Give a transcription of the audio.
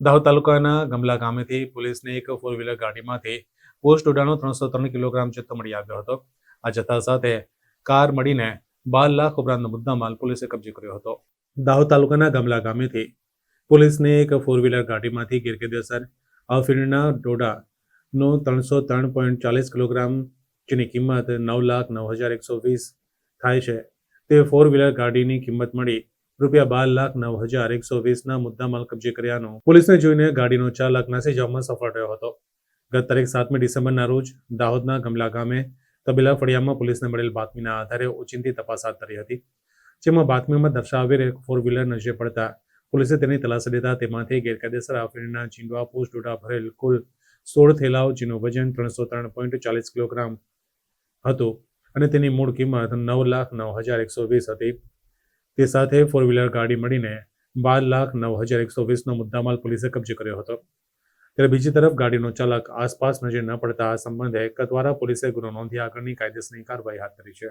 દાહોદ તાલુકાના ગમલા ગામેથી પોલીસને એક ફોર વ્હીલર ગાડીમાંથી પોસ્ટ ઉડાનો ત્રણસો ત્રણ કિલોગ્રામ જથ્થો મળી આવ્યો હતો. આ જથ્થા સાથે કાર મળીને બાર લાખ ઉપરાંતનો મુદ્દામાલ પોલીસે કબજે કર્યો હતો. દાહોદ તાલુકાના ગમલા ગામેથી પોલીસને એક ફોર વ્હીલર ગાડીમાંથી ગેરકાયદેસર અફીણના ડોડાનો ત્રણસો ત્રણ પોઈન્ટ ચાલીસ કિલોગ્રામ, જેની કિંમત નવ લાખ નવ હજાર એકસો વીસ થાય છે, તે ફોર વ્હીલર ગાડીની કિંમત મળી રૂપિયા બાર લાખ નવ હજાર એકસો વીસના મુદ્દામાલ કબજે કર્યાનો પોલીસને જોઈને ગાડીનો ચાલક નાસી જવામાં સફળ રહ્યો હતો. ગત તારીખ સાતમી ડિસેમ્બરના રોજ દાહોદના ગમલા ગામે તબેલા ફળિયામાં પોલીસને મળેલ બાતમીના આધારે ઓચિંતી તપાસ હાથ ધરી હતી, જેમાં બાતમીમાં દર્શાવેલ એક ફોર વ્હીલર નજરે પડતા પોલીસે તેની તલાશી લેતા તેમાંથી ગેરકાયદેસર આફરીના ચીંડવા પોસ્ટ ડોટા ભરેલ કુલ સોળ થેલાઓ, જેનું વજન ત્રણસો ત્રણ પોઈન્ટ ચાલીસ કિલોગ્રામ હતું અને તેની મૂળ કિંમત નવ લાખ નવ હજાર એકસો વીસ હતી. તે સાથે ફોર વ્હીલર ગાડી મળીને બાર લાખ નવ હજાર એકસો વીસનો મુદ્દામાલ પોલીસે કબજે કર્યો હતો. ત્યારે બીજી તરફ ગાડીનો ચાલક આસપાસ નજર ન પડતા આ સંબંધે કતવારા પોલીસે ગુનો નોંધી આગળની કાયદેસરની કાર્યવાહી હાથ ધરી છે.